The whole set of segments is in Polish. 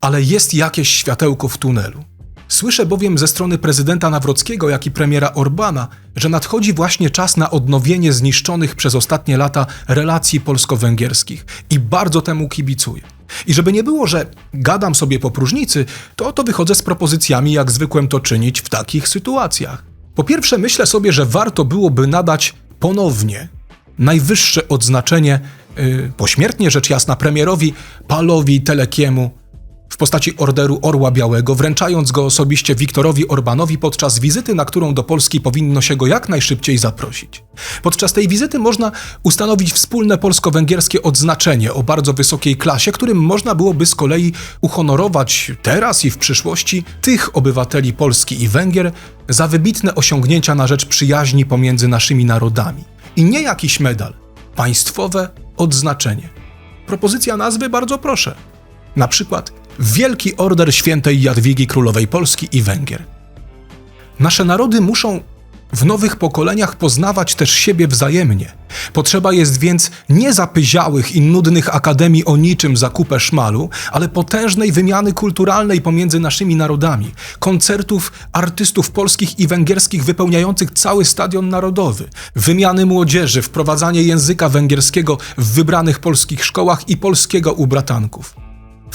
ale jest jakieś światełko w tunelu. Słyszę bowiem ze strony prezydenta Nawrockiego, jak i premiera Orbana, że nadchodzi właśnie czas na odnowienie zniszczonych przez ostatnie lata relacji polsko-węgierskich i bardzo temu kibicuję. I żeby nie było, że gadam sobie po próżnicy, to oto wychodzę z propozycjami, jak zwykłem to czynić w takich sytuacjach. Po pierwsze, myślę sobie, że warto byłoby nadać ponownie najwyższe odznaczenie, yy, pośmiertnie rzecz jasna, premierowi Palowi Telekiemu postaci Orderu Orła Białego, wręczając go osobiście Wiktorowi Orbanowi podczas wizyty, na którą do Polski powinno się go jak najszybciej zaprosić. Podczas tej wizyty można ustanowić wspólne polsko-węgierskie odznaczenie o bardzo wysokiej klasie, którym można byłoby z kolei uhonorować teraz i w przyszłości tych obywateli Polski i Węgier za wybitne osiągnięcia na rzecz przyjaźni pomiędzy naszymi narodami. I nie jakiś medal, państwowe odznaczenie. Propozycja nazwy bardzo proszę. Na przykład Wielki Order Świętej Jadwigi Królowej Polski i Węgier. Nasze narody muszą w nowych pokoleniach poznawać też siebie wzajemnie. Potrzeba jest więc nie zapyziałych i nudnych akademii o niczym za kupę szmalu, ale potężnej wymiany kulturalnej pomiędzy naszymi narodami, koncertów artystów polskich i węgierskich wypełniających cały stadion narodowy, wymiany młodzieży, wprowadzanie języka węgierskiego w wybranych polskich szkołach i polskiego u bratanków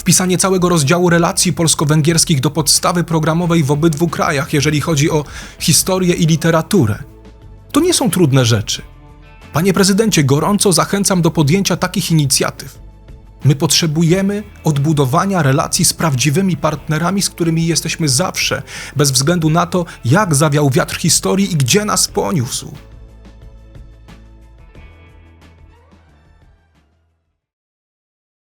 wpisanie całego rozdziału relacji polsko-węgierskich do podstawy programowej w obydwu krajach, jeżeli chodzi o historię i literaturę. To nie są trudne rzeczy. Panie prezydencie, gorąco zachęcam do podjęcia takich inicjatyw. My potrzebujemy odbudowania relacji z prawdziwymi partnerami, z którymi jesteśmy zawsze, bez względu na to, jak zawiał wiatr historii i gdzie nas poniósł.